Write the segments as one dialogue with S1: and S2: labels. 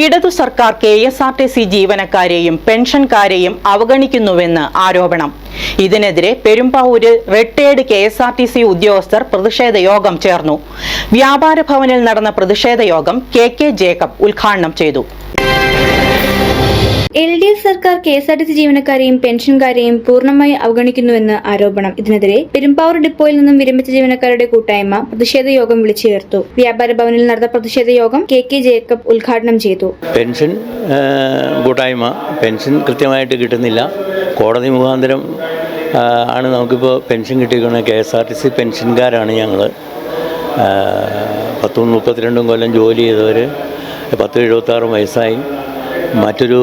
S1: ഇടതു സർക്കാർ K S R T C ജീവനക്കാരെയും പെൻഷൻകാരെയും അവഗണിക്കുന്നുവെന്ന് ആരോപണം. ഇതിനെതിരെ പെരുമ്പാവൂരിൽ retired K S R T C ഉദ്യോഗസ്ഥർ പ്രതിഷേധ യോഗം ചേർന്നു. വ്യാപാര ഭവനിൽ നടന്ന പ്രതിഷേധ യോഗം കെ കെ ജേക്കബ് ഉദ്ഘാടനം ചെയ്തു.
S2: എൽ ഡി എഫ് സർക്കാർ K S R T C ജീവനക്കാരെയും പെൻഷൻകാരെയും പൂർണമായി അവഗണിക്കുന്നുവെന്ന് ആരോപണം. ഇതിനെതിരെ പെരുമ്പാവൂർ ഡിപ്പോയിൽ നിന്നും വിരമിച്ച ജീവനക്കാരുടെ കൂട്ടായ്മ പ്രതിഷേധ യോഗം വിളിച്ചു ചേർത്തു വ്യാപാര ഭവനിൽ നടന്ന പ്രതിഷേധ യോഗം കെ കെ ജേക്കബ് ഉദ്ഘാടനം ചെയ്തു.
S3: പെൻഷൻ കൂട്ടായ്മ. പെൻഷൻ കൃത്യമായിട്ട് കിട്ടുന്നില്ല. കോടതി മുഖാന്തരം ആണ് നമുക്കിപ്പോൾ പെൻഷൻ കിട്ടിയിരിക്കുന്നത്. K S R T C പെൻഷൻകാരാണ് ഞങ്ങൾ പത്തും മുപ്പത്തിരണ്ടും കൊല്ലം ജോലി ചെയ്തവർ പത്ത് എഴുപത്താറും വയസ്സായി. മറ്റൊരു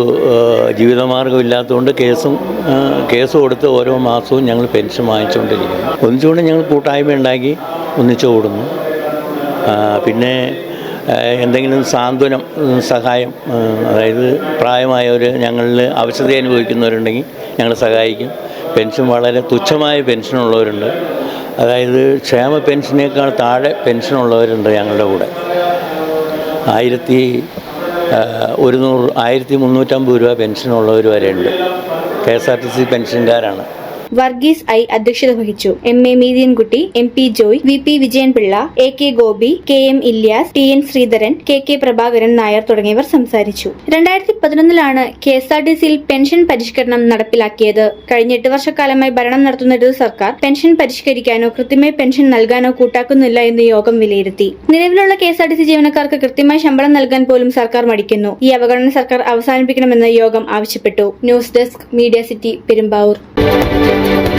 S3: ജീവിതമാർഗമില്ലാത്തതുകൊണ്ട് കേസും കേസ് കൊടുത്ത് ഓരോ മാസവും ഞങ്ങൾ പെൻഷൻ വാങ്ങിച്ചുകൊണ്ടിരിക്കുന്നു. ഒന്നിച്ചുകൊണ്ട് ഞങ്ങൾ കൂട്ടായ്മ ഉണ്ടാക്കി ഒന്നിച്ചു കൂടുന്നു പിന്നെ എന്തെങ്കിലും സാന്ത്വനം സഹായം അതായത് പ്രായമായവർ ഞങ്ങളിൽ അവശത അനുഭവിക്കുന്നവരുണ്ടെങ്കിൽ ഞങ്ങൾ സഹായിക്കും. പെൻഷൻ വളരെ തുച്ഛമായ പെൻഷനുള്ളവരുണ്ട്. അതായത് ക്ഷേമ പെൻഷനേക്കാൾ താഴെ പെൻഷനുള്ളവരുണ്ട് ഞങ്ങളുടെ കൂടെ. ആയിരത്തി ആ, ഒരുന്നൂറ് ആയിരത്തി മുന്നൂറ്റമ്പത് രൂപ പെൻഷനുള്ളവർ വരെയുണ്ട്. K S R T C പെൻഷൻകാരാണ്.
S2: Varghese I അധ്യക്ഷത വഹിച്ചു. M A Meethiyankutty M P Joy V P Vijayanpillai A K Gopi K M Ilyas T N Sreedharan K K Prabhakaran Nair തുടങ്ങിയവർ സംസാരിച്ചു. രണ്ടായിരത്തി പതിനൊന്നിലാണ് കെ എസ് ആർ ടി സിയിൽ pension പരിഷ്കരണം നടപ്പിലാക്കിയത്. കഴിഞ്ഞ എട്ട് വർഷക്കാലമായി ഭരണം നടത്തുന്ന ഇടതു സർക്കാർ പെൻഷൻ പരിഷ്കരിക്കാനോ കൃത്യമായി പെൻഷൻ നൽകാനോ കൂട്ടാക്കുന്നില്ല എന്ന് യോഗം വിലയിരുത്തി. നിലവിലുള്ള K S R T C ജീവനക്കാർക്ക് കൃത്യമായി ശമ്പളം നൽകാൻ പോലും സർക്കാർ മടിക്കുന്നു. ഈ അവഗണന സർക്കാർ അവസാനിപ്പിക്കണമെന്ന് യോഗം ആവശ്യപ്പെട്ടു. News desk media city Perumbavoor. Thank you.